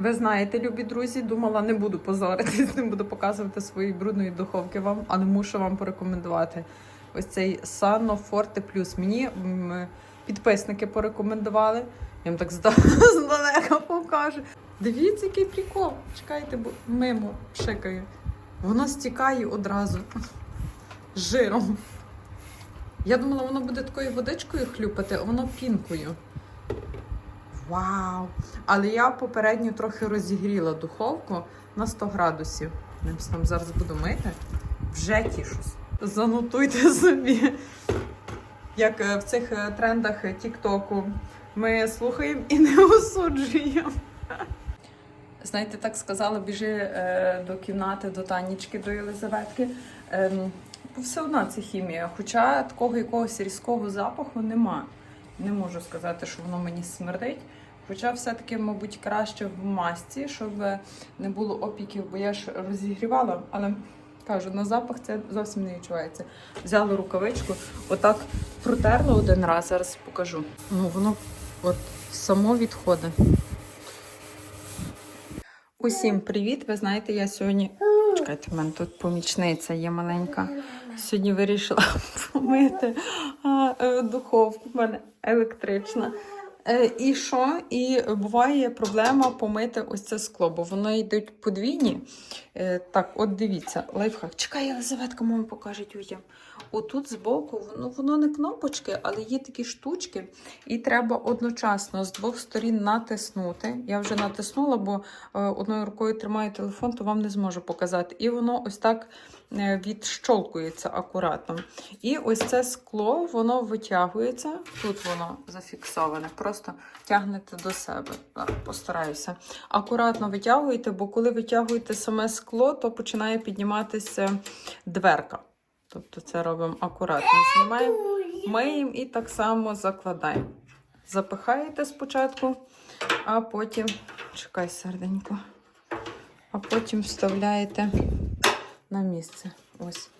Ви знаєте, любі друзі, думала, не буду позоритись, не буду показувати свої брудної духовки вам, але мушу вам порекомендувати. Ось цей Sano Forte Plus. Мені підписники порекомендували. Я вам так зда- здалека покажу. Дивіться, який прикол. Чекайте, бо мимо пшикає. Воно стікає одразу жиром. Я думала, воно буде такою водичкою хлюпати, а воно пінкою. Вау! Але я попередньо трохи розігріла духовку на 100 градусів. Я там зараз буду мити. Вже тішусь. Занотуйте собі. Як е, в цих е, трендах Тіктоку ми слухаємо і не осуджуємо. Знаєте, так сказала, біжи е, до кімнати, до Танічки, до Єлизаветки. Ем, бо все одно це хімія. Хоча такого якогось різкого запаху нема. Не можу сказати, що воно мені смердить. Хоча все-таки, мабуть, краще в масці, щоб не було опіків, бо я ж розігрівала, але кажу, на запах це зовсім не відчувається. Взяла рукавичку, отак протерла один раз, зараз покажу. Ну, воно от само відходить. Усім привіт! Ви знаєте, я сьогодні. Чекайте, в мене тут помічниця є маленька. Сьогодні вирішила помити е, духовку. в мене електрична. Е, І що? І буває проблема помити ось це скло, бо воно йдуть подвійні. Е, Так, от дивіться, лайфхак. Чекай, Єлизаветка, мама покаже людям. Отут збоку, воно, воно не кнопочки, але є такі штучки, і треба одночасно з двох сторін натиснути. Я вже натиснула, бо е, одною рукою тримаю телефон, то вам не зможу показати. І воно ось так е, відщолкується акуратно. І ось це скло, воно витягується. Тут воно зафіксоване. Просто тягнете до себе. Так, постараюся. Акуратно витягуєте, бо коли витягуєте саме скло, то починає підніматися дверка. Тобто це робимо акуратно. Знімаємо, миємо і так само закладаємо. Запихаєте спочатку, а потім, чекай серденько, а потім вставляєте на місце. Ось.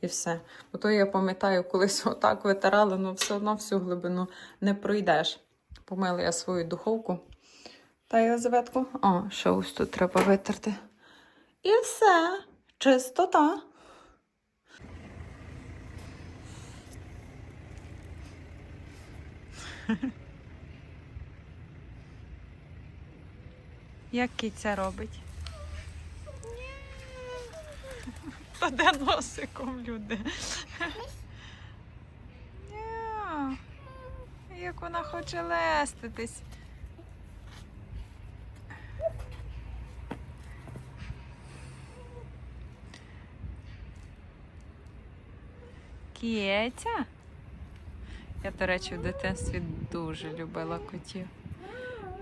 І все. Ото я пам'ятаю, колись отак витирала, але все одно всю глибину не пройдеш. Помила я свою духовку. Та Єлизаветку. О, ще ось тут треба витерти. І все. Чистота. Як киця робить? Та де носиком люди? Як вона хоче леститись. Кіця? Я, до речі, в дитинстві дуже любила котів.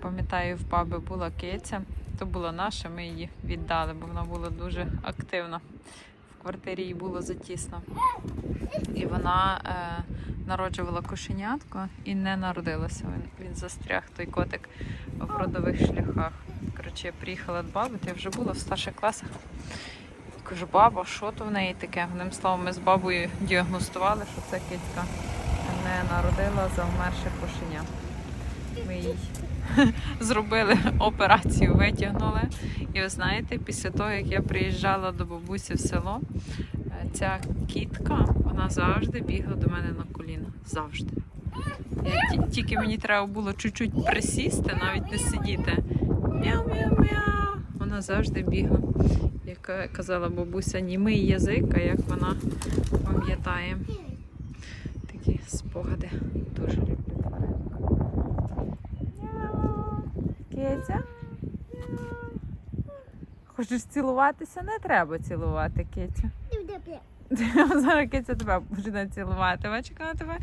Пам'ятаю, в баби була киця, то була наша, ми її віддали, бо вона була дуже активна. В квартирі їй було затісно. І вона е, народжувала кошенятко і не народилася. Він, він застряг той котик в родових шляхах. Коротше, я приїхала до баби, то я вже була в старших класах. Кажу, баба, що то в неї таке? Одним словом, ми з бабою діагностували, що це кицька не народила завмерше кошеня. Ми їй зробили операцію, витягнули. І ви знаєте, після того, як я приїжджала до бабусі в село, е, ця кітка, вона завжди бігла до мене на коліна. Завжди. Тільки мені треба було чуть-чуть присісти, навіть не сидіти. Мяу-мяу-мяу. Вона завжди бігла. Як е, казала бабуся, німий язик, а як вона пам'ятає. Спогади. Дуже люблю тваринок. Киця? Хочеш цілуватися? Не треба цілувати кицю. Зараз киця тебе почне цілувати. Бачиш, вона тебе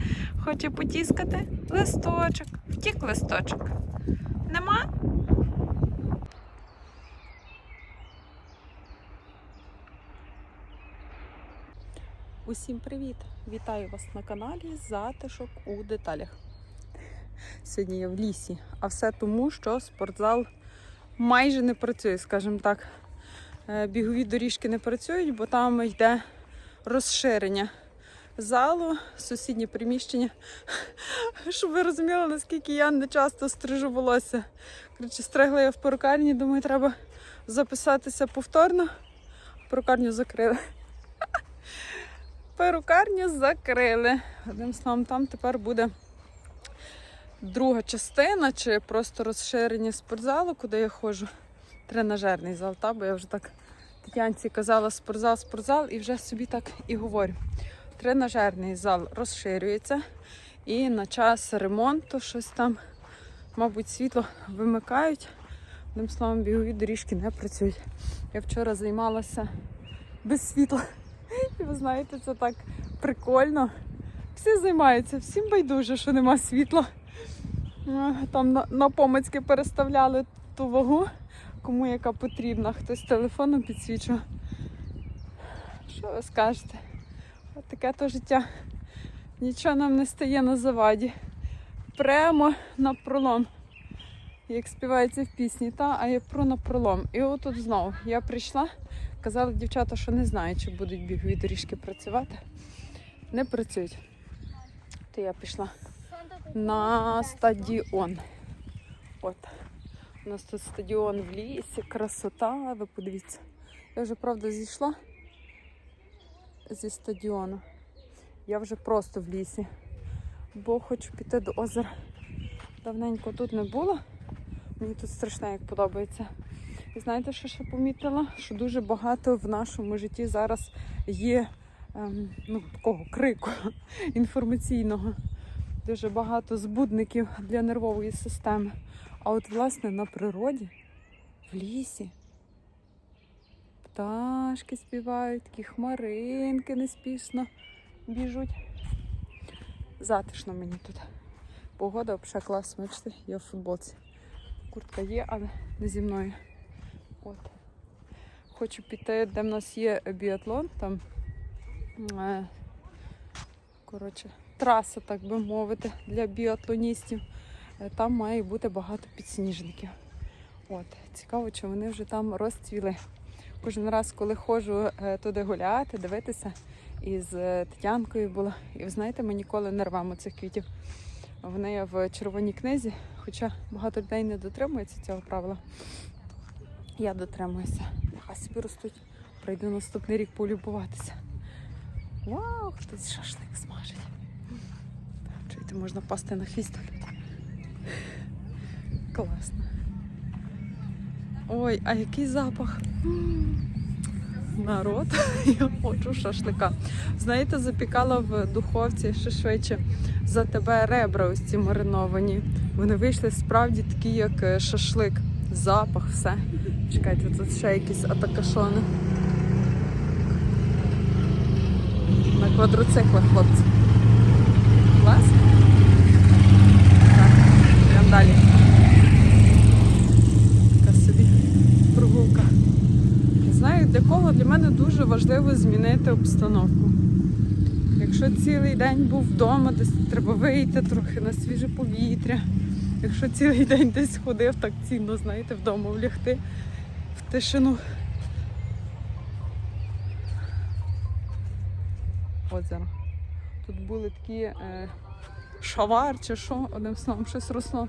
хоче потіскати. Листочок. Втік листочок. Нема? Усім привіт! Вітаю вас на каналі Затишок у деталях. Сьогодні я в лісі, а все тому, що спортзал майже не працює, скажімо так. Е, Бігові доріжки не працюють, бо там йде розширення залу, сусіднє приміщення. Щоб ви розуміли, наскільки я не часто стрижу волосся. Коротше, стригла я в перукарні, думаю, треба записатися повторно. Перукарню закрили. Перукарню закрили. Одним словом, там тепер буде друга частина, чи просто розширення спортзалу, куди я ходжу. Тренажерний зал, та, бо я вже так Тетянці казала спортзал, спортзал, і вже собі так і говорю. Тренажерний зал розширюється, і на час ремонту щось там, мабуть, світло вимикають. Одним словом, бігові доріжки не працюють. Я вчора займалася без світла. І ви знаєте, це так прикольно. Всі займаються, всім байдуже, що нема світла. Там на, помицьки переставляли ту вагу, кому яка потрібна. Хтось телефоном підсвічує. Що ви скажете? От таке то життя. Нічого нам не стає на заваді. Прямо на пролом. Як співається в пісні, та, а я про на пролом. І отут знову я прийшла, казали дівчата, що не знають, чи будуть бігові доріжки працювати. Не працюють. То я пішла на стадіон. От. У нас тут стадіон в лісі, красота, ви подивіться. Я вже, правда, зійшла зі стадіону. Я вже просто в лісі, бо хочу піти до озера. Давненько тут не було. Мені тут страшно, як подобається. І знаєте, що ще помітила? Що дуже багато в нашому житті зараз є ем, ну, такого крику інформаційного. Дуже багато збудників для нервової системи. А от, власне, на природі, в лісі, пташки співають, такі хмаринки неспішно біжуть. Затишно мені тут. Погода взагалі клас, бачите, я в футболці. Куртка є, але не зі мною. От. Хочу піти, де в нас є біатлон, там е, коротше, траса, так би мовити, для біатлоністів. Е, Там має бути багато підсніжників. От. Цікаво, чи вони вже там розцвіли. Кожен раз, коли ходжу е, туди гуляти, дивитися, і з е, Тетянкою була. І ви знаєте, ми ніколи не рвемо цих квітів. Вони в червоній книзі, хоча багато людей не дотримується цього правила. Я дотримуюся. Нехай собі ростуть. Прийду наступний рік полюбуватися. Вау, хтось шашлик смажить. Чуєте, можна пасти на хвіст. Класно. Ой, а який запах. Народ, я хочу шашлика. Знаєте, запікала в духовці ще швидше за тебе ребра ось ці мариновані. Вони вийшли справді такі, як е, шашлик. Запах, все. Чекайте, тут ще якісь атакашони. На квадроциклах, хлопці. Клас? Так, йдемо далі. Для кого для мене дуже важливо змінити обстановку. Якщо цілий день був вдома, десь треба вийти трохи на свіже повітря. Якщо цілий день десь ходив, так цінно, знаєте, вдома влягти в тишину. Озеро. Тут були такі е, шавар чи що, одним словом, щось росло.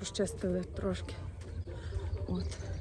Розчистили трошки. От.